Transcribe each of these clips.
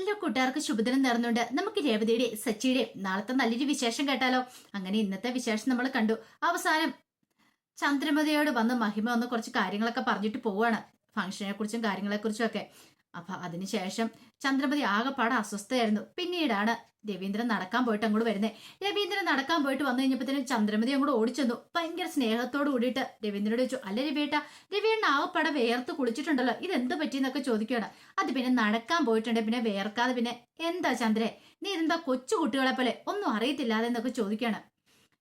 എല്ലാ കൂട്ടുകാർക്കും ശുഭദിനം നേർന്നുണ്ട് നമുക്ക് രേവതിയുടെ സച്ചിയുടെ നാളത്തെ നല്ലൊരു വിശേഷം കേട്ടാലോ? അങ്ങനെ ഇന്നത്തെ വിശേഷം നമ്മൾ കണ്ടു. അവസാനം ചന്ദ്രമതിയോട് വന്ന് മഹിമ ഒന്ന് കുറച്ച് കാര്യങ്ങളൊക്കെ പറഞ്ഞിട്ട് പോവാണ്. ഫംഗ്ഷനെ കുറിച്ചും കാര്യങ്ങളെ കുറിച്ചും ഒക്കെ. അപ്പൊ അതിനുശേഷം ചന്ദ്രമതി ആകെപ്പാടെ അസ്വസ്ഥയായിരുന്നു. പിന്നീടാണ് രവീന്ദ്രൻ നടക്കാൻ പോയിട്ട് അങ്ങോട്ട് വരുന്നത് രവീന്ദ്രൻ നടക്കാൻ പോയിട്ട് വന്നു കഴിഞ്ഞപ്പോഴത്തേനും ചന്ദ്രമതി അങ്ങോട്ട് ഓടിച്ചെന്നു. ഭയങ്കര സ്നേഹത്തോട് കൂടിയിട്ട് രവീന്ദ്രനോട് ചോദിച്ചു അല്ല രവിയേട്ട രവീന്ദ്രൻ ആകെപ്പാടെ വേർത്ത് കുളിച്ചിട്ടുണ്ടല്ലോ ഇതെന്ത് പറ്റിയെന്നൊക്കെ ചോദിക്കുകയാണ്. അത് പിന്നെ നടക്കാൻ പോയിട്ടുണ്ട് പിന്നെ വേർക്കാതെ പിന്നെ എന്താ ചന്ദ്രേ നീ ഇതെന്താ കൊച്ചു കുട്ടികളെ പോലെ ഒന്നും അറിയത്തില്ലാതെ എന്നൊക്കെ ചോദിക്കുകയാണ്.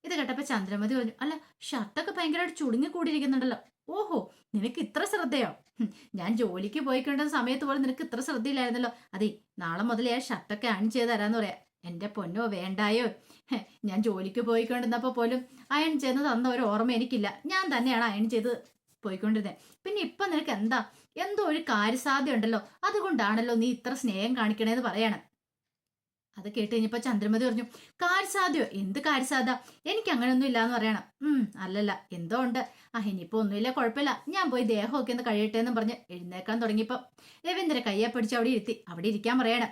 ഇത് കേട്ടപ്പോ ചന്ദ്രമതി പറഞ്ഞു അല്ല ഷർട്ടൊക്കെ ഭയങ്കരമായിട്ട് ചുടുങ്ങി കൂടിയിരിക്കുന്നുണ്ടല്ലോ ഓഹോ നിനക്ക് ഇത്ര ശ്രദ്ധയോ? ഞാൻ ജോലിക്ക് പോയിക്കൊണ്ടിരുന്ന സമയത്ത് പോലും നിനക്ക് ഇത്ര ശ്രദ്ധയില്ലായിരുന്നല്ലോ. അതെ നാളെ മുതൽ ഞാൻ ഷർട്ടൊക്കെ അൺ ചെയ്ത് തരാന്ന് പറയാ. എന്റെ പൊന്നോ വേണ്ടായോ? ഞാൻ ജോലിക്ക് പോയിക്കൊണ്ടിരുന്നപ്പോ പോലും അയൺ ചെയ്ത് തന്ന ഒരു ഓർമ്മ എനിക്കില്ല. ഞാൻ തന്നെയാണ് അയൺ ചെയ്ത് പോയിക്കൊണ്ടിരുന്നത് പിന്നെ ഇപ്പൊ നിനക്ക് എന്താ? എന്തോ ഒരു കാര്യസാധ്യത ഉണ്ടല്ലോ അതുകൊണ്ടാണല്ലോ നീ ഇത്ര സ്നേഹം കാണിക്കണേന്ന് പറയാണ്. അത് കേട്ട് കഴിഞ്ഞപ്പോ ചന്ദ്രമതി പറഞ്ഞു കാര്യസാധ്യോ? എന്ത് കാര്യസാധ എനിക്ക് അങ്ങനെയൊന്നും ഇല്ലാന്ന് പറയണം. ഉം അല്ലല്ല. എന്തോ ഉണ്ട്. ആ ഇനിയിപ്പോ ഒന്നുമില്ല കുഴപ്പമില്ല. ഞാൻ പോയി ദേഹമൊക്കെ ഒന്ന് കഴിയട്ടെ എന്ന് പറഞ്ഞ് എഴുന്നേക്കാൻ തുടങ്ങിയപ്പോ രവീന്ദ്രൻ കയ്യെ പിടിച്ച് അവിടെ ഇരുത്തി അവിടെ ഇരിക്കാൻ പറയണം.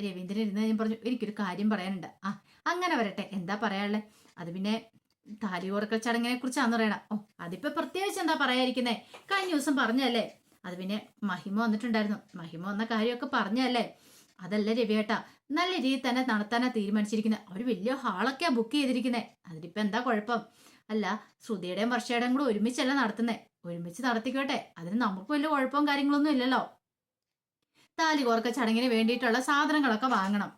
രവീന്ദ്രൻ ഇരുന്ന് ഞാൻ പറഞ്ഞു എനിക്കൊരു കാര്യം പറയാനുണ്ട്. ആ അങ്ങനെ വരട്ടെ. എന്താ പറയാനുള്ളത് അത് പിന്നെ താലി ഓർക്കൽ ചടങ്ങിനെ കുറിച്ചാന്ന് പറയണം. ഓ അതിപ്പോ പ്രത്യേകിച്ച് എന്താ പറയാതിരിക്കുന്നേ? കഴിഞ്ഞ ദിവസം പറഞ്ഞല്ലേ? അത് പിന്നെ മഹിമ വന്നിട്ടുണ്ടായിരുന്നു. മഹിമ വന്ന കാര്യമൊക്കെ പറഞ്ഞല്ലേ? അതല്ല രവിയേട്ടാ നല്ല രീതിയിൽ തന്നെ നടത്താനാ തീരുമാനിച്ചിരിക്കുന്നത് അവർ വലിയ ഹാളൊക്കെയാ ബുക്ക് ചെയ്തിരിക്കുന്നത് അതിലിപ്പോൾ എന്താ കുഴപ്പം? അല്ല ശ്രുതിയുടെയും വർഷയുടെയും കൂടെ ഒരുമിച്ചല്ല നടത്തുന്നത് ഒരുമിച്ച് നടത്തിക്കോട്ടെ. അതിന് നമുക്ക് വലിയ കുഴപ്പവും കാര്യങ്ങളൊന്നും ഇല്ലല്ലോ. താലി കോർക്ക ചടങ്ങിന് വേണ്ടിയിട്ടുള്ള സാധനങ്ങളൊക്കെ വാങ്ങണം.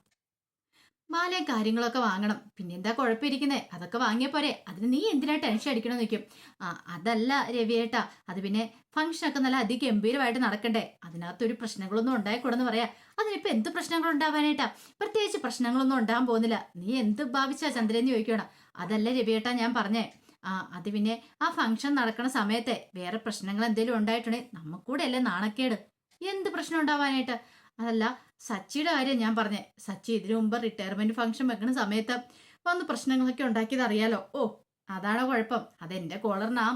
മാലയും കാര്യങ്ങളൊക്കെ വാങ്ങണം. പിന്നെ എന്താ കുഴപ്പമിരിക്കുന്നത് അതൊക്കെ വാങ്ങിയ പോരെ. അതിന് നീ എന്തിനാ ടെൻഷൻ അടിക്കണം നിൽക്കും ആ അതല്ല രവിയേട്ടാ അത് പിന്നെ ഫംഗ്ഷനൊക്കെ നല്ല അതിഗംഭീരമായിട്ട് നടക്കണ്ടേ? അതിനകത്തൊരു പ്രശ്നങ്ങളൊന്നും ഉണ്ടായിക്കൂടെന്ന് പറയാ. അതിനിപ്പോ എന്ത് പ്രശ്നങ്ങൾ ഉണ്ടാവാനായിട്ടാ പ്രത്യേകിച്ച് പ്രശ്നങ്ങളൊന്നും ഉണ്ടാകാൻ പോകുന്നില്ല. നീ എന്ത് ഭാവിച്ചാ ചന്ദ്രൻ ചോദിക്കണം അതല്ല രവിയേട്ടാ ഞാൻ പറഞ്ഞേ. ആ അത് പിന്നെ ആ ഫംഗ്ഷൻ നടക്കുന്ന സമയത്തെ വേറെ പ്രശ്നങ്ങൾ എന്തെങ്കിലും ഉണ്ടായിട്ടുണ്ടെങ്കിൽ നമുക്കൂടെ അല്ലേ നാണക്കേട്? എന്ത് പ്രശ്നം ഉണ്ടാവാനായിട്ട് അതല്ല സച്ചിയുടെ കാര്യം ഞാൻ പറഞ്ഞേ. സച്ചി ഇതിനു മുമ്പ് റിട്ടയർമെന്റ് ഫംഗ്ഷൻ വെക്കുന്ന സമയത്ത് വന്ന് പ്രശ്നങ്ങളൊക്കെ ഉണ്ടാക്കിയത് അറിയാലോ ഓ അതാണോ കുഴപ്പം. അതെന്റെ കോളറിനാ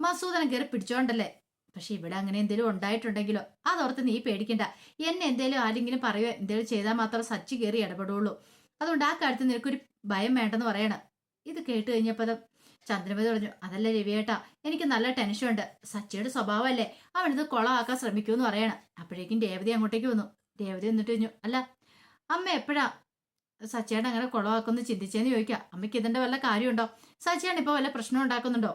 മസൂദനം കയറി പിടിച്ചോണ്ടല്ലേ. പക്ഷെ ഇവിടെ അങ്ങനെ എന്തെങ്കിലും ഉണ്ടായിട്ടുണ്ടെങ്കിലോ? അതോർത്ത് നീ പേടിക്കണ്ട. എന്നെ എന്തേലും ആരെങ്കിലും പറയുകയോ എന്തേലും ചെയ്താൽ മാത്രം സച്ചി കയറി ഇടപെടുള്ളൂ. അതുകൊണ്ട് ആ കാര്യത്തിൽ നിനക്കൊരു ഭയം വേണ്ടെന്ന് പറയണം. ഇത് കേട്ട് കഴിഞ്ഞപ്പോൾ ചന്ദ്രമതി പറഞ്ഞു അതല്ല രവിയേട്ടാ എനിക്ക് നല്ല ടെൻഷനുണ്ട് സച്ചിയുടെ സ്വഭാവമല്ലേ അവനിത് കൊളമാക്കാൻ ശ്രമിക്കുമെന്ന് പറയണം. അപ്പോഴേക്കും രേവതി അങ്ങോട്ടേക്ക് വന്നു. രേവതി എന്നിട്ട് കഴിഞ്ഞു അല്ല അമ്മ എപ്പോഴാ സച്ചിയുടെ അങ്ങനെ കുളമാക്കുമെന്ന് ചിന്തിച്ചേന്ന് ചോദിക്കാം. അമ്മയ്ക്ക് ഇതിന്റെ വല്ല കാര്യമുണ്ടോ? സച്ചിയാണ് ഇപ്പൊ വല്ല പ്രശ്നം ഉണ്ടാക്കുന്നുണ്ടോ?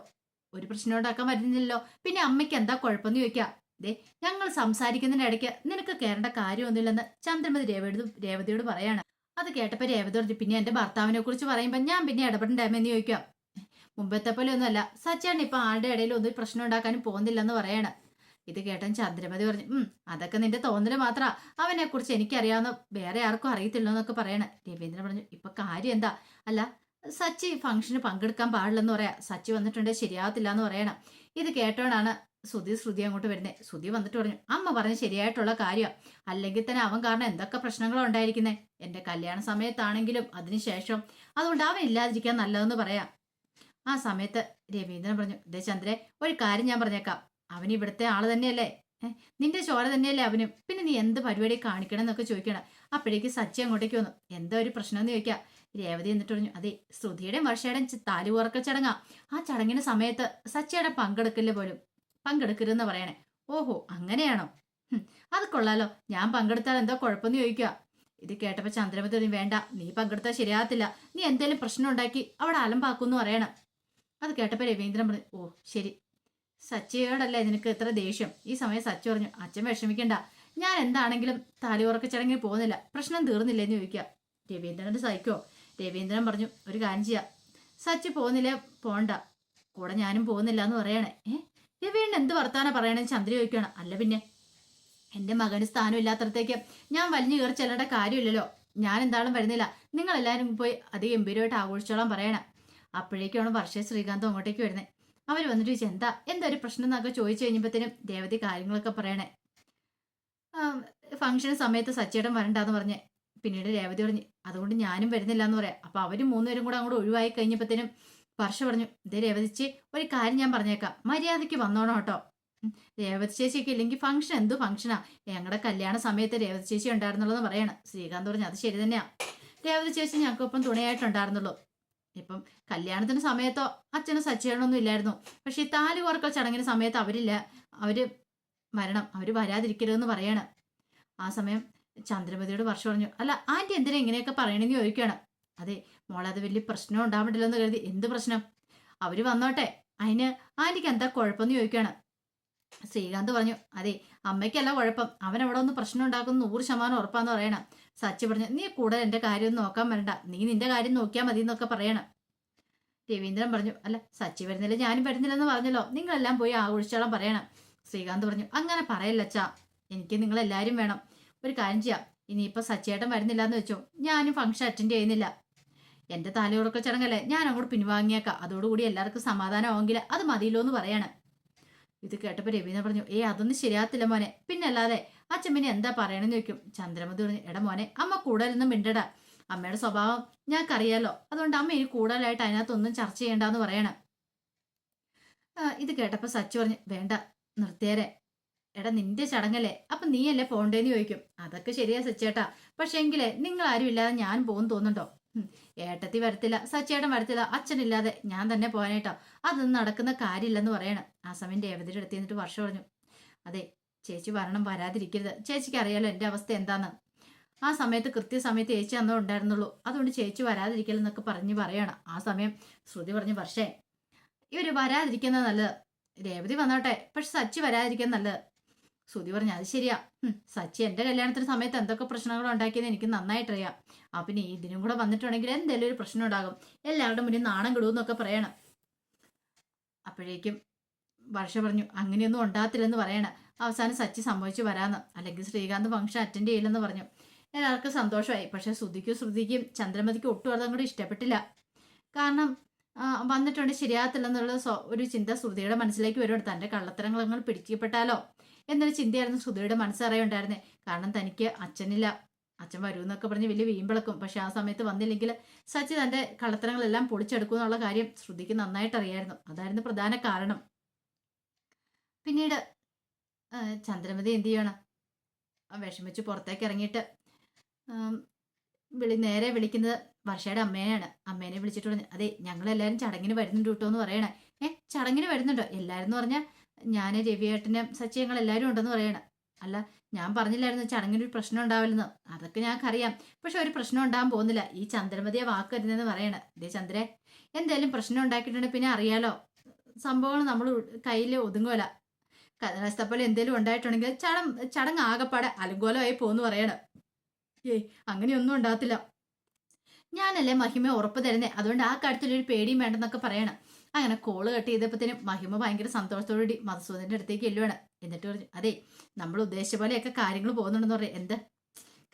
ഒരു പ്രശ്നം ഉണ്ടാക്കാൻ വരുന്നില്ലല്ലോ. പിന്നെ അമ്മയ്ക്ക് എന്താ കുഴപ്പമെന്ന് ചോദിക്കാം. ദേ ഞങ്ങൾ സംസാരിക്കുന്നതിന്റെ ഇടയ്ക്ക് നിനക്ക് കയറേണ്ട കാര്യമൊന്നുമില്ലെന്ന് ചന്ദ്രമതി രേവതി രേവതിയോട് പറയാണ്. അത് കേട്ടപ്പോ രേവതി പറഞ്ഞു പിന്നെ എന്റെ ഭർത്താവിനെ കുറിച്ച് പറയുമ്പോ ഞാൻ പിന്നെ ഇടപെടണ്ടാമെന്ന് ചോദിക്കാം. മുമ്പത്തെ പോലെ ഒന്നുമല്ല. സച്ചാണ് ഇപ്പൊ ആളുടെ ഇടയിൽ ഒന്നും പ്രശ്നം ഉണ്ടാക്കാനും പോകുന്നില്ലെന്ന് പറയാണ്. ഇത് കേട്ടൻ ചന്ദ്രമതി പറഞ്ഞു ഉം അതൊക്കെ നിന്റെ തോന്നൽ മാത്ര. അവനെ കുറിച്ച് എനിക്കറിയാവുന്ന വേറെ ആർക്കും അറിയത്തില്ല എന്നൊക്കെ പറയണ. രവീന്ദ്രൻ പറഞ്ഞു ഇപ്പൊ കാര്യം എന്താ? അല്ല സച്ചി ഫംഗ്ഷന് പങ്കെടുക്കാൻ പാടില്ലെന്ന് പറയാ. സച്ചി വന്നിട്ടുണ്ട് ശരിയാവത്തില്ല എന്ന് പറയണം. ഇത് കേട്ടോണ്ടാണ് ശ്രുതി ശ്രുതി അങ്ങോട്ട് വരുന്നത് ശ്രുതി വന്നിട്ട് പറഞ്ഞു അമ്മ പറഞ്ഞ് ശരിയായിട്ടുള്ള കാര്യം. അല്ലെങ്കിൽ തന്നെ അവൻ കാരണം എന്തൊക്കെ പ്രശ്നങ്ങളോ ഉണ്ടായിരിക്കുന്നേ? എന്റെ കല്യാണ സമയത്താണെങ്കിലും അതിനുശേഷം അതുകൊണ്ട് അവൻ ഇല്ലാതിരിക്കാൻ നല്ലതെന്ന് പറയാം. ആ സമയത്ത് രവീന്ദ്രൻ പറഞ്ഞു ദേ ചന്ദ്രെ ഒരു കാര്യം ഞാൻ പറഞ്ഞേക്കാം. അവൻ ഇവിടുത്തെ ആൾ തന്നെയല്ലേ? നിന്റെ ചോര തന്നെയല്ലേ അവനും? പിന്നെ നീ എന്ത് പരിപാടി കാണിക്കണം എന്നൊക്കെ ചോദിക്കണം? അപ്പോഴേക്ക് സച്ചി അങ്ങോട്ടേക്ക് വന്നു എന്താ ഒരു പ്രശ്നം എന്ന് ചോദിക്കാം. രേവതി എന്നിട്ട് പറഞ്ഞു അതെ ശ്രുതിയുടെയും വർഷയുടെയും താലു ഉറക്കൽ ചടങ്ങാ. ആ ചടങ്ങിന് സമയത്ത് സച്ചിയുടെ പങ്കെടുക്കില്ല പോലും പങ്കെടുക്കരുതെന്ന് പറയണേ. ഓഹോ അങ്ങനെയാണോ? അത് കൊള്ളാലോ. ഞാൻ പങ്കെടുത്താൽ എന്തോ കുഴപ്പമെന്ന് ചോദിക്കുക ഇത് കേട്ടപ്പോ ചന്ദ്രമതി വേണ്ട നീ പങ്കെടുത്താൽ ശരിയാകത്തില്ല. നീ എന്തേലും പ്രശ്നം ഉണ്ടാക്കി അവിടെ അലമ്പാക്കുമെന്ന് പറയണം. അത് കേട്ടപ്പോ രവീന്ദ്രൻ പറഞ്ഞു ഓ ശരി. സച്ചിയോടല്ലേ നിനക്ക് ഇത്ര ദേഷ്യം. ഈ സമയം സച്ചി പറഞ്ഞു അച്ഛൻ വിഷമിക്കണ്ട. ഞാൻ എന്താണെങ്കിലും താലിയുറക്ക ചടങ്ങിൽ പോകുന്നില്ല. പ്രശ്നം തീർന്നില്ല? എന്ന് ചോദിക്കുക. രവീന്ദ്രനോട് സഹിക്കോ? രവീന്ദ്രൻ പറഞ്ഞു ഒരു കാര്യം ചെയ്യാം. സച്ചി പോകുന്നില്ല? പോണ്ട. കൂടെ ഞാനും പോകുന്നില്ല എന്ന് പറയണേ. ഏ? രവീന്ദ്രൻ എന്ത് വർത്താനം പറയണേ ചന്ദ്ര ചോദിക്കണം അല്ല പിന്നെ എന്റെ മകന് സ്ഥാനം ഇല്ലാത്തടത്തേക്ക് ഞാൻ വലിഞ്ഞു കയറി ചെല്ലേണ്ട കാര്യമില്ലല്ലോ. ഞാൻ എന്താളും വരുന്നില്ല. നിങ്ങളെല്ലാവരും പോയി പോയി അതിഗംഭീരമായിട്ട് ആഘോഷിച്ചോളാൻ പറയണം. അപ്പോഴേക്കാണ് വർഷ ശ്രീകാന്ത് അങ്ങോട്ടേക്ക് വരുന്നത് അവർ വന്നിട്ട് ചോദിച്ചു എന്താ? എന്താ ഒരു പ്രശ്നം എന്നൊക്കെ ചോദിച്ചു കഴിഞ്ഞപ്പോഴത്തേനും ദേവതി കാര്യങ്ങളൊക്കെ പറയണേ. ഫംഗ്ഷൻ സമയത്ത് സച്ചേട്ടൻ വരണ്ടാന്ന് പറഞ്ഞ്. പിന്നീട് രേവതി പറഞ്ഞു അതുകൊണ്ട് ഞാനും വരുന്നില്ല എന്ന് പറയാം. അപ്പൊ അവർ മൂന്നുപേരും കൂടെ അങ്ങോട്ട് ഒഴിവായി കഴിഞ്ഞപ്പോഴത്തേനും വർഷ പറഞ്ഞു ഇതേ രേവതിച്ച് ഒരു കാര്യം ഞാൻ പറഞ്ഞേക്കാം. മര്യാദയ്ക്ക് വന്നോണം കേട്ടോ. രേവതി ചേച്ചിയൊക്കെ ഇല്ലെങ്കിൽ ഫംഗ്ഷൻ എന്തു ഫംഗ്ഷനാ ഞങ്ങളുടെ കല്യാണ സമയത്ത് രേവതി ചേച്ചി ഉണ്ടായിരുന്നുള്ളൂ പറയണം. ശ്രീകാന്ത് പറഞ്ഞു അത് ശരി തന്നെയാ. രേവതി ചേച്ചി ഞങ്ങൾക്കൊപ്പം തുണയായിട്ടുണ്ടായിരുന്നുള്ളൂ. ഇപ്പം കല്യാണത്തിന് സമയത്തോ അച്ഛനും സച്ചേണൊന്നും ഇല്ലായിരുന്നു. പക്ഷെ ഈ താലി കോർക്കൽ ചടങ്ങിന് സമയത്ത് അവരില്ല. അവർ വരണം അവർ വരാതിരിക്കരുതെന്ന് പറയാണ്. ആ സമയം ചന്ദ്രമതിയോട് വർഷം പറഞ്ഞു അല്ല ആന്റി എന്തിനാ ഇങ്ങനെയൊക്കെ പറയണെന്ന് ചോദിക്കുകയാണ്. അതെ മോളെ അത് വലിയ പ്രശ്നം ഉണ്ടാവണ്ടല്ലോ എന്ന് കരുതി. എന്ത് പ്രശ്നം? അവർ വന്നോട്ടെ. അതിന് ആന്റിക്ക് എന്താ കുഴപ്പമെന്ന് ചോദിക്കുകയാണ്. ശ്രീകാന്ത് പറഞ്ഞു അതെ അമ്മയ്ക്കല്ല കുഴപ്പം. അവൻ അവിടെ ഒന്ന് പ്രശ്നം ഉണ്ടാക്കുന്ന നൂറ് ശതമാനം ഉറപ്പാന്ന് പറയണം. സച്ചി പറഞ്ഞു നീ കൂടെ എന്റെ കാര്യം നോക്കാൻ വരണ്ട. നീ നിന്റെ കാര്യം നോക്കിയാൽ മതി എന്നൊക്കെ പറയണം. രവീന്ദ്രൻ പറഞ്ഞു അല്ല സച്ചി വരുന്നില്ല ഞാനും വരുന്നില്ലെന്ന് പറഞ്ഞല്ലോ. നിങ്ങളെല്ലാം പോയി ആഘോഷിച്ചോളം പറയണം. ശ്രീകാന്ത് പറഞ്ഞു അങ്ങനെ പറയല്ല അച്ഛാ. എനിക്ക് നിങ്ങളെല്ലാവരും വേണം. ഒരു കാര്യം ചെയ്യാം. ഇനിയിപ്പോൾ സച്ചിയേട്ടൻ വരുന്നില്ല എന്ന് വെച്ചോ. ഞാനും ഫംഗ്ഷൻ അറ്റൻഡ് ചെയ്യുന്നില്ല. എന്റെ തലയുറക്ക ചടങ്ങല്ലേ? ഞാൻ അങ്ങോട്ട് പിൻവാങ്ങിയേക്കാം. അതോടുകൂടി എല്ലാവർക്കും സമാധാനമാവെങ്കിൽ അത് മതിയല്ലോ എന്ന് പറയാണ്. ഇത് കേട്ടപ്പോൾ രവീന്ദ്രൻ പറഞ്ഞു ഏ അതൊന്നും ശരിയാത്തില്ല മോനെ. പിന്നല്ലാതെ പിന്നെ എന്താ പറയണെന്ന് ചോദിക്കും. ചന്ദ്രമതി പറഞ്ഞു എടാ മോനെ അമ്മ കൂടുതലൊന്നും മിണ്ടടാ അമ്മയുടെ സ്വഭാവം ഞാൻക്കറിയാലോ അതുകൊണ്ട് അമ്മ ഇനി കൂടുതലായിട്ട് അതിനകത്തൊന്നും ചർച്ച ചെയ്യണ്ടെന്ന് പറയണം. ഇത് കേട്ടപ്പോൾ സച്ചു പറഞ്ഞു വേണ്ട നിർത്തിയേരെ. എടാ നിന്റെ ചടങ്ങല്ലേ. അപ്പൊ നീയല്ലേ പോണ്ടേന്ന് ചോദിക്കും. അതൊക്കെ ശരിയാ സച്ചേട്ടാ. പക്ഷെ എങ്കിലേ നിങ്ങൾ ആരും ഇല്ലാതെ ഞാൻ പോകും തോന്നുന്നുണ്ടോ? ഏട്ടത്തി വരത്തില്ല സച്ചേട്ടൻ വരത്തില്ല അച്ഛനില്ലാതെ ഞാൻ തന്നെ പോകാനായിട്ടോ അതൊന്നും നടക്കുന്ന കാര്യമില്ലെന്ന് പറയണം. ആ സമയം രേവതിയുടെ നിന്നിട്ട് വർഷം പറഞ്ഞു അതെ ചേച്ചി വരണം വരാതിരിക്കരുത്. ചേച്ചിക്ക് അറിയാലോ എന്റെ അവസ്ഥ എന്താന്ന്. ആ സമയത്ത് കൃത്യസമയത്ത് ചേച്ചി അന്നോ ഉണ്ടായിരുന്നുള്ളൂ. അതുകൊണ്ട് ചേച്ചി വരാതിരിക്കലെന്നൊക്കെ പറഞ്ഞ് പറയണം. ആ സമയം ശ്രുതി പറഞ്ഞു വർഷേ ഇവർ വരാതിരിക്കുന്നത് നല്ലത്. രേവതി വന്നോട്ടെ പക്ഷെ സച്ചി വരാതിരിക്കാൻ നല്ലത്. ശ്രുതി പറഞ്ഞു അത് ശരിയാ. സച്ചി എന്റെ കല്യാണത്തിന് സമയത്ത് എന്തൊക്കെ പ്രശ്നങ്ങൾ ഉണ്ടാക്കിയെന്ന് എനിക്ക് നന്നായിട്ടറിയാം. ആ പിന്നെ ഇതിനും കൂടെ വന്നിട്ടുണ്ടെങ്കിൽ എന്തെങ്കിലും ഒരു പ്രശ്നം ഉണ്ടാകും. എല്ലാവരുടെ മുന്നിൽ നാണം കിടുമെന്നൊക്കെ പറയണം. അപ്പോഴേക്കും വർഷ പറഞ്ഞു അങ്ങനെയൊന്നും ഉണ്ടാകത്തില്ലെന്ന് പറയണം. അവസാനം സച്ചി സംഭവിച്ചു വരാന്ന്. അല്ലെങ്കിൽ ശ്രീകാന്ത് ഫംഗ്ഷൻ അറ്റൻഡ് ചെയ്യില്ലെന്ന് പറഞ്ഞു. എല്ലാവർക്കും സന്തോഷമായി. പക്ഷെ ശ്രുതിക്കും ശ്രുതിക്കും ചന്ദ്രമതിക്കും ഒട്ടും അതങ്ങോട്ട് ഇഷ്ടപ്പെട്ടില്ല. കാരണം വന്നിട്ടുണ്ട് ശരിയാകത്തില്ലെന്നുള്ള ഒരു ചിന്ത ശ്രുതിയുടെ മനസ്സിലേക്ക് വരുവാണ്. തന്റെ കള്ളത്തരങ്ങൾ അങ്ങ് പിടിക്കപ്പെട്ടാലോ? എന്നൊരു ചിന്തയായിരുന്നു ശ്രുതിയുടെ മനസ്സറിയുണ്ടായിരുന്നേ. കാരണം തനിക്ക് അച്ഛനില്ല. അച്ഛൻ വരൂ എന്നൊക്കെ പറഞ്ഞ് വലിയ വീമ്പിളക്കും. പക്ഷെ ആ സമയത്ത് വന്നില്ലെങ്കിൽ സച്ചി തന്റെ കളത്തരങ്ങളെല്ലാം പൊളിച്ചെടുക്കും എന്നുള്ള കാര്യം ശ്രുതിക്ക് നന്നായിട്ട് അറിയായിരുന്നു അതായിരുന്നു പ്രധാന കാരണം. പിന്നീട് ചന്ദ്രമതി എന്ത് ചെയ്യണം? വിഷമിച്ച് പുറത്തേക്ക് ഇറങ്ങിയിട്ട് വിളി നേരെ വിളിക്കുന്നത് വർഷയുടെ അമ്മേനെയാണ്. അമ്മേനെ വിളിച്ചിട്ട് പറഞ്ഞു അതെ ഞങ്ങളെല്ലാവരും ചടങ്ങിന് വരുന്നുണ്ട് കേട്ടോ എന്ന് പറയണേ. ഏഹ് ചടങ്ങിന് വരുന്നുണ്ടോ? എല്ലാവരും എന്ന് പറഞ്ഞാൽ ഞാൻ രവിയേട്ടനും സച്ചി എല്ലാവരും ഉണ്ടെന്ന് പറയണം. അല്ല ഞാൻ പറഞ്ഞില്ലായിരുന്നു ചടങ്ങിന് ഒരു പ്രശ്നം ഉണ്ടാവില്ലെന്ന്. അതൊക്കെ ഞങ്ങൾക്കറിയാം. പക്ഷെ ഒരു പ്രശ്നം ഉണ്ടാകാൻ പോകുന്നില്ല. ഈ ചന്ദ്രമതിയെ വാക്ക് വരുന്നതെന്ന് പറയണേ. ദേ ചന്ദ്രേ എന്തായാലും പ്രശ്നം ഉണ്ടാക്കിയിട്ടുണ്ടെങ്കിൽ പിന്നെ അറിയാലോ. സംഭവങ്ങൾ നമ്മൾ കയ്യിൽ ഒതുങ്ങുമല്ല കഥാസ്ഥപ്പല എന്തെങ്കിലും ഉണ്ടായിട്ടുണ്ടെങ്കിൽ ചടം ചടങ്ങ് ആകപ്പാടെ അലങ്കോലമായി പോകുന്നു പറയണം. ഏയ് അങ്ങനെയൊന്നും ഉണ്ടാകത്തില്ല. ഞാനല്ലേ മഹിമ ഉറപ്പ് തരുന്നേ? അതുകൊണ്ട് ആ കാര്യത്തിൽ ഒരു പേടിയും വേണ്ടെന്നൊക്കെ പറയണം. അങ്ങനെ കോൾ കട്ട് ചെയ്തപ്പോഴത്തേനും മഹിമ ഭയങ്കര സന്തോഷത്തോടുകൂടി മധുസൂദന്റെ അടുത്തേക്ക് എല്ലുവാണ് എന്നിട്ട് പറഞ്ഞു അതെ നമ്മൾ ഉദ്ദേശിച്ച പോലെയൊക്കെ കാര്യങ്ങൾ പോകുന്നുണ്ടെന്ന് പറയാം എന്ത്?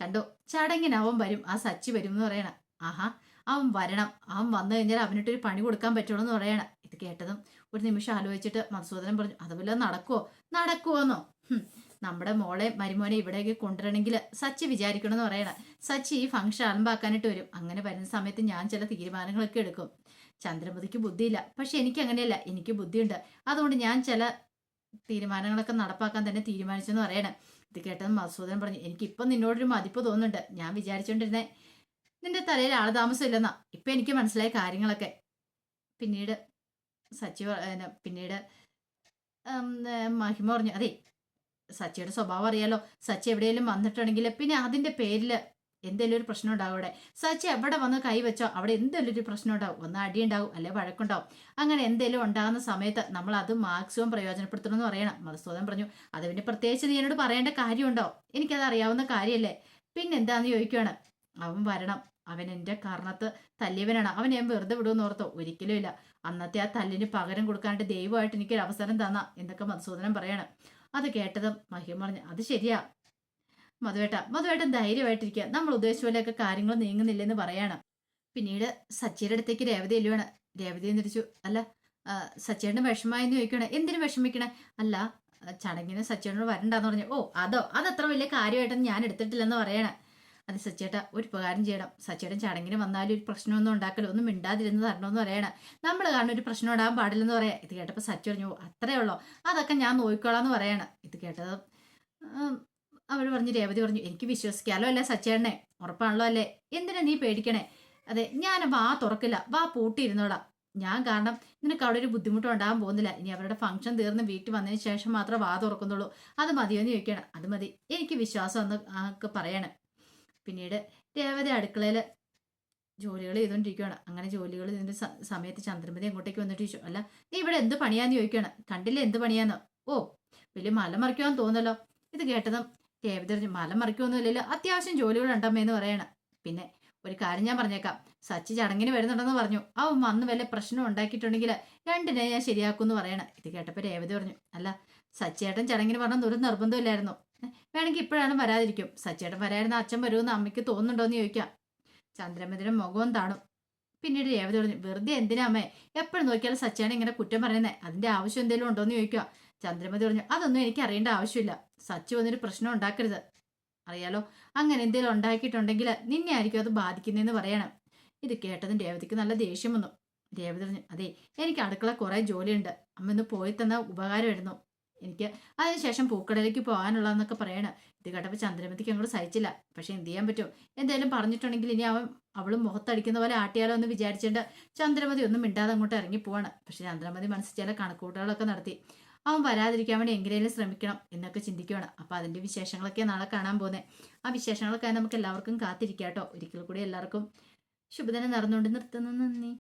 കണ്ടോ ചടങ്ങിന് അവൻ വരും ആ സച്ചി വരും എന്ന് പറയണം. ആഹാ അവൻ വരണം. അവൻ വന്നു കഴിഞ്ഞാൽ അവനിട്ടൊരു പണി കൊടുക്കാൻ പറ്റുള്ളൂ എന്ന് പറയണം. ഇത് കേട്ടതും ഒരു നിമിഷം ആലോചിച്ചിട്ട് മധുസൂദനൻ പറഞ്ഞു അതുപോലെ നടക്കുവോ? നടക്കുവോന്നോ? നമ്മുടെ മോളെ മരുമോനെ ഇവിടേക്ക് കൊണ്ടുവരണമെങ്കിൽ സച്ചി വിചാരിക്കണമെന്ന് പറയണം. സച്ചി ഈ ഫംഗ്ഷൻ ആരംഭാക്കാനായിട്ട് വരും. അങ്ങനെ വരുന്ന സമയത്ത് ഞാൻ ചില തീരുമാനങ്ങളൊക്കെ എടുക്കും. ചന്ദ്രമതിക്ക് ബുദ്ധിയില്ല. പക്ഷെ എനിക്ക് അങ്ങനെയല്ല എനിക്ക് ബുദ്ധിയുണ്ട്. അതുകൊണ്ട് ഞാൻ ചില തീരുമാനങ്ങളൊക്കെ നടപ്പാക്കാൻ തന്നെ തീരുമാനിച്ചെന്ന് പറയണം. ഇത് കേട്ടത് മധുസൂദൻ പറഞ്ഞു എനിക്ക് ഇപ്പം നിന്നോടൊരു മതിപ്പ് തോന്നുന്നുണ്ട്. ഞാൻ വിചാരിച്ചോണ്ടിരുന്നേ. നിന്റെ തലയിൽ ആളതാമസം ഇല്ലെന്നാ ഇപ്പം എനിക്ക് മനസ്സിലായ കാര്യങ്ങളൊക്കെ. പിന്നീട് സച്ചി പ- ഏ, പിന്നീട് മഹിമ പറഞ്ഞു അതെ സച്ചിയുടെ സ്വഭാവം അറിയാലോ. സച്ചി എവിടെയെങ്കിലും വന്നിട്ടുണ്ടെങ്കിൽ പിന്നെ അതിന്റെ പേരിൽ എന്തെങ്കിലും ഒരു പ്രശ്നം ഉണ്ടാവും അവിടെ. സച്ചി എവിടെ വന്ന് കൈവച്ചോ അവിടെ എന്തെങ്കിലും ഒരു പ്രശ്നം ഉണ്ടാവും. ഒന്ന് അടി ഉണ്ടാവും അല്ലെ വഴക്കുണ്ടാവും. അങ്ങനെ എന്തെങ്കിലും ഉണ്ടാകുന്ന സമയത്ത് നമ്മൾ അത് മാക്സിമം പ്രയോജനപ്പെടുത്തണം എന്ന് പറയണം. മധുസൂദൻ പറഞ്ഞു അത് പിന്നെ പ്രത്യേകിച്ച് നീ എന്നോട് പറയേണ്ട കാര്യമുണ്ടോ? എനിക്കത് അറിയാവുന്ന കാര്യമല്ലേ? പിന്നെ എന്താന്ന് ചോദിക്കുകയാണ് അവൻ വരണം. അവൻ എന്റെ കാരണത്ത് തല്ലിയവനാണ്. അവൻ ഞാൻ വെറുതെ വിടുമെന്ന് ഓർത്തോ. ഒരിക്കലും ഇല്ല. അന്നത്തെ ആ തല്ലിന് പകരം കൊടുക്കാനായിട്ട് ദൈവമായിട്ട് എനിക്കൊരു അവസരം തന്ന എന്നൊക്കെ മധുസൂദനം പറയണം. അത് കേട്ടതും മഹിം പറഞ്ഞു അത് ശരിയാ. മധുവേട്ട മധുവേട്ടൻ ധൈര്യമായിട്ടിരിക്കുക നമ്മൾ ഉദ്ദേശിച്ച പോലെയൊക്കെ കാര്യങ്ങൾ നീങ്ങുന്നില്ലെന്ന് പറയാണ്. പിന്നീട് സച്ചിയുടെ അടുത്തേക്ക് രേവതി എല്ലുവാണ് രേവതി തിരിച്ചു അല്ല സച്ചേട്ടൻ വിഷമായെന്ന് ചോദിക്കണേ എന്തിനു വിഷമിക്കണേ? അല്ല ചടങ്ങിന് സച്ചിയോട് വരണ്ടെന്ന് പറഞ്ഞു. ഓ അതോ അതത്ര വലിയ കാര്യമായിട്ടൊന്നും ഞാൻ എടുത്തിട്ടില്ലെന്ന് പറയണേ. അത് സച്ചേട്ട ഒരു ഉപകാരം ചെയ്യണം. സച്ചേട്ടൻ ചടങ്ങിന് വന്നാലും ഒരു പ്രശ്നമൊന്നും ഉണ്ടാക്കലോ ഒന്നും മിണ്ടാതിരുന്ന് തരണമെന്ന് പറയണം. നമ്മൾ കാണുന്ന ഒരു പ്രശ്നം ഉണ്ടാകാൻ പാടില്ലെന്ന് പറയാം. ഇത് കേട്ടപ്പോൾ സച്ചു പറഞ്ഞു "ഓ, അത്രേ ഉള്ളോ? അതൊക്കെ ഞാൻ നോക്കിക്കോളാം എന്ന് പറയണം. ഇത് കേട്ടത് അവർ പറഞ്ഞു രേവതി പറഞ്ഞു എനിക്ക് വിശ്വസിക്കാലോ അല്ലേ സച്ചേണ്ണെ ഉറപ്പാണല്ലോ അല്ലേ? എന്തിനാ നീ പേടിക്കണേ? അതെ ഞാൻ വാ തുറക്കില്ല വാ പൂട്ടിയിരുന്നോളാം. ഞാൻ കാരണം നിനക്ക് അവിടെ ഒരു ബുദ്ധിമുട്ടും ഉണ്ടാകാൻ പോകുന്നില്ല. ഇനി അവരുടെ ഫംഗ്ഷൻ തീർന്ന് വീട്ടിൽ വന്നതിന് ശേഷം മാത്രമേ വാ തുറക്കുന്നുള്ളൂ. അത് മതിയോ എന്ന് ചോദിക്കണം അത് മതി. എനിക്ക് വിശ്വാസം എന്ന് ആൾക്ക് പറയണം. പിന്നീട് രേവതി അടുക്കളയിൽ ജോലികൾ ചെയ്തുകൊണ്ടിരിക്കുകയാണ്. അങ്ങനെ ജോലികൾ ഇതിന്റെ സമയത്ത് ചന്ദ്രമതി അങ്ങോട്ടേക്ക് വന്നിട്ട് ചോദിച്ചു അല്ല നീ ഇവിടെ എന്ത് പണിയാന്ന് ചോദിക്കുകയാണ്? കണ്ടില്ല എന്ത് പണിയാന്ന്? ഓ വലിയ മല മറിക്കുവാന്ന് തോന്നല്ലോ ഇത് കേട്ടതും രേവതി മലം മല മറിക്കുമൊന്നുമില്ലല്ലോ അത്യാവശ്യം ജോലികൾ ഉണ്ടമ്മേന്ന് പറയണം. പിന്നെ ഒരു കാര്യം ഞാൻ പറഞ്ഞേക്കാം. സച്ചി ചടങ്ങിന് വരുന്നുണ്ടെന്ന് പറഞ്ഞു. അവൻ വന്ന് വല്ല പ്രശ്നം ഉണ്ടാക്കിയിട്ടുണ്ടെങ്കിൽ രണ്ടിനെ ഞാൻ ശരിയാക്കുമെന്ന് പറയണം. ഇത് കേട്ടപ്പോൾ രേവതി പറഞ്ഞു അല്ല സച്ചിയേട്ടൻ ചടങ്ങിന് പറഞ്ഞ ഒരു നിർബന്ധമില്ലായിരുന്നു. വേണമെങ്കിൽ ഇപ്പോഴാണ് വരാതിരിക്കും. സച്ചിയേട്ടൻ വരായിരുന്ന അച്ഛൻ വരുമെന്ന് അമ്മയ്ക്ക് തോന്നുന്നുണ്ടോ എന്ന് ചോദിക്കാം. ചന്ദ്രമതിയുടെ മുഖവും താണു. പിന്നീട് രേവതി പറഞ്ഞു വെറുതെ എന്തിനാ അമ്മേ? എപ്പോഴും നോക്കിയാലും സച്ചിയാണ് ഇങ്ങനെ കുറ്റം പറയുന്നത് അതിന്റെ ആവശ്യം എന്തെങ്കിലും ഉണ്ടോ എന്ന് ചോദിക്കുക. ചന്ദ്രമതി പറഞ്ഞു അതൊന്നും എനിക്ക് അറിയേണ്ട ആവശ്യമില്ല. സച്ചു വന്നൊരു പ്രശ്നം ഉണ്ടാക്കരുത്. അറിയാലോ? അങ്ങനെ എന്തെങ്കിലും ഉണ്ടാക്കിയിട്ടുണ്ടെങ്കിൽ നിന്നെ ആയിരിക്കും അത് ബാധിക്കുന്നതെന്ന് പറയണം. ഇത് കേട്ടതും രേവതിക്ക് നല്ല ദേഷ്യം വന്നു. രേവതി പറഞ്ഞു അതെ എനിക്ക് അടുക്കള കുറേ ജോലിയുണ്ട്. അമ്മ ഇന്ന് പോയി തന്ന ഉപകാരമായിരുന്നു. എനിക്ക് അതിനുശേഷം പൂക്കടയിലേക്ക് പോകാനുള്ളതെന്നൊക്കെ പറയണം. ഇത് കേട്ടപ്പോൾ ചന്ദ്രമതിക്ക് അങ്ങോട്ട് സഹിച്ചില്ല. പക്ഷെ എന്ത് ചെയ്യാൻ പറ്റും? എന്തായാലും പറഞ്ഞിട്ടുണ്ടെങ്കിൽ ഇനി അവൻ അവളും മുഖത്തടിക്കുന്ന പോലെ ആട്ടിയാലോ എന്ന് വിചാരിച്ചിട്ട് ചന്ദ്രമതി ഒന്നും മിണ്ടാതെ അങ്ങോട്ട് ഇറങ്ങി പോവാണ്. പക്ഷെ ചന്ദ്രമതി മനസ്സിൽ ചില കണക്കൂട്ടുകളൊക്കെ നടത്തി. അവൻ വരാതിരിക്കാൻ വേണ്ടി എങ്ങനെയും ശ്രമിക്കണം എന്നൊക്കെ ചിന്തിക്കുകയാണ് അപ്പോൾ അതിന്റെ വിശേഷങ്ങളൊക്കെ നാളെ കാണാൻ പോകുന്നത് ആ വിശേഷങ്ങളൊക്കെ നമുക്ക് എല്ലാവർക്കും കാത്തിരിക്കാം കേട്ടോ ഒരിക്കൽ കൂടി എല്ലാവർക്കും ശുഭദിനം നടന്നുകൊണ്ട് നിർത്തുന്നു. നന്ദി.